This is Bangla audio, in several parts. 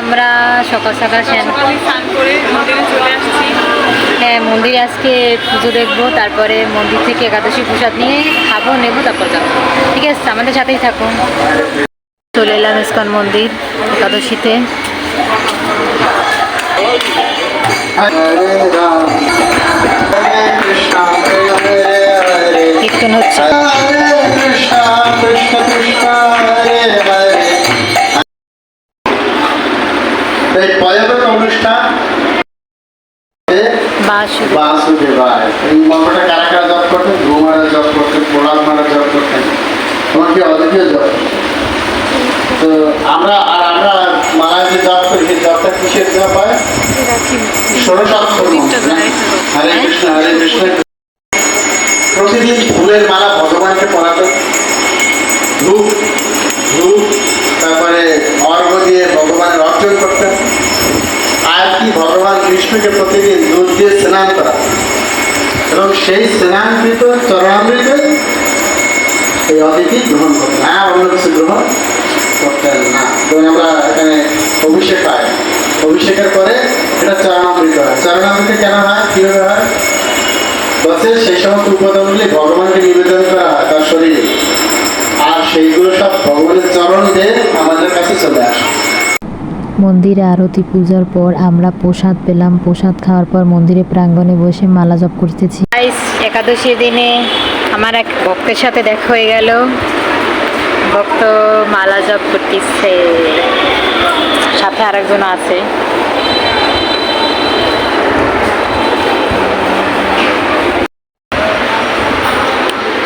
আমরা সকাল সকাল স্নান করে মন্দিরে চলে আসছি। হ্যাঁ মন্দিরে আজকে পুজো দেখব তারপরে মন্দির থেকে একাদশী প্রসাদ নিয়ে খাব নেব তারপর যাব। ঠিক আছে আমাদের সাথেই থাকুন। চলে এলাম ইস্কন মন্দির একাদশীতে। এই অনুষ্ঠান বাসুদেবায় এই মন্ত্রটা কারা কারা জপ করতেন? ঘুমারা জপ করতেন পোলাল মারা জপ করতেন। এমনকি অদ্বিতীয় জপ? তো আমরা আর আমরা মারা যে জপ করি সেই জপটা কিসের জপ হয়? ষোড়শাক্ষর? হরে কৃষ্ণ হরে কৃষ্ণ। প্রতিদিন ফুলের মালা ভগবানকে পরাতেন ধূপ ধূপ তারপরে অর্ঘ দিয়ে ভগবানের অর্জন করতেন আর কি কৃষ্ণকে প্রতিদিন দুধ দিয়ে স্নান করা। এবং সেই স্নানকৃত চরণামৃত এই অতিথি গ্রহণ করতেন না অন্য কিছু গ্রহণ করতেন না। যেমন আমরা এখানে অভিষেক হয় অভিষেকের পরে এটা চরণামৃত হয়। চরণামৃত কেন হয়? কীভাবে হয়? বলছে সেই সমস্ত উপাদানগুলি ভগবানকে নিবেদন করা হয় তার শরীরে। আর সেইগুলো সব ভগবানের চরণ দিয়ে আমাদের কাছে চলে আসে। মন্দিরে আরতি পূজার পর আমরা প্রসাদ পেলাম। প্রসাদ খাওয়ার পর মন্দিরে প্রাঙ্গণে বসে মালা জপ করতেছি। গাইস একাদশীর দিনে আমার এক ভক্তের সাথে দেখা হয়ে গেল। ভক্ত মালা জপ করতেছে। সাথে আরেকজন আছে।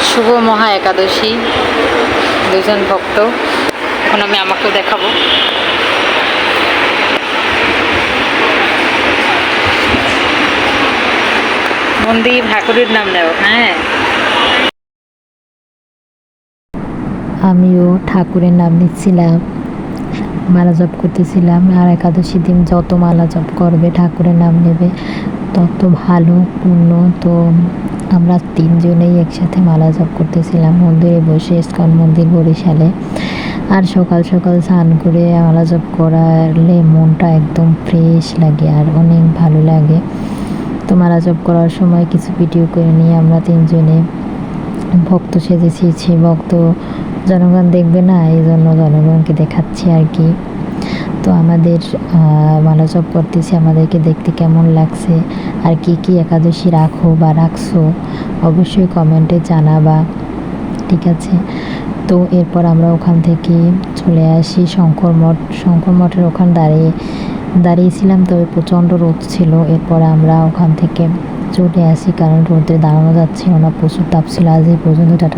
শুভ মহা একাদশী। দুজন ভক্ত। এখন আমি আমাকেও দেখাবো। মন্দির, ঠাকুরের নাম নেও হ্যাঁ। আমিও ঠাকুরের নাম নিচ্ছিলাম, মালা জপ করতেছিলাম, আর একাদশী দিন যত মালা জপ করবে, ঠাকুরের নাম নেবে, তত ভালো, পূর্ণ, তো আমরা তিনজনেই একসাথে মালা জপ করতেছিলাম, মন্দিরে বসে ইস্কন মন্দির বরিশালে। আর সকাল সকাল স্নান করে মালা জপ করালে মনটা একদম ফ্রেশ লাগে, আর অনেক ভালো লাগে। তো মালা জপ করার সময় কিছু ভিডিও করে নিয়ে আমরা তিনজনে ভক্ত সেজেছি ভক্ত জনগণ দেখবে না, এই জন্য জনগণকে দেখাচ্ছি আর কি। তো আমাদের মালা জপ করতেছি, আমাদেরকে দেখতে কেমন লাগছে, আর কি কি একাদশী রাখো বা রাখছো, অবশ্যই কমেন্টে জানাবা, ঠিক আছে? তো এরপর আমরা ওখান থেকে চলে আসি শঙ্কর মঠ। শঙ্কর মঠের ওখান দাঁড়িয়ে দাঁড়িয়েছিলাম তবে প্রচণ্ড রোদ ছিল। এরপরে আমরা ওখান থেকে চলে আসি, কারণ রোদে দাঁড়ানো যাচ্ছিল না, প্রচুর তাপ ছিল। আজ এই পর্যন্ত, টাটা।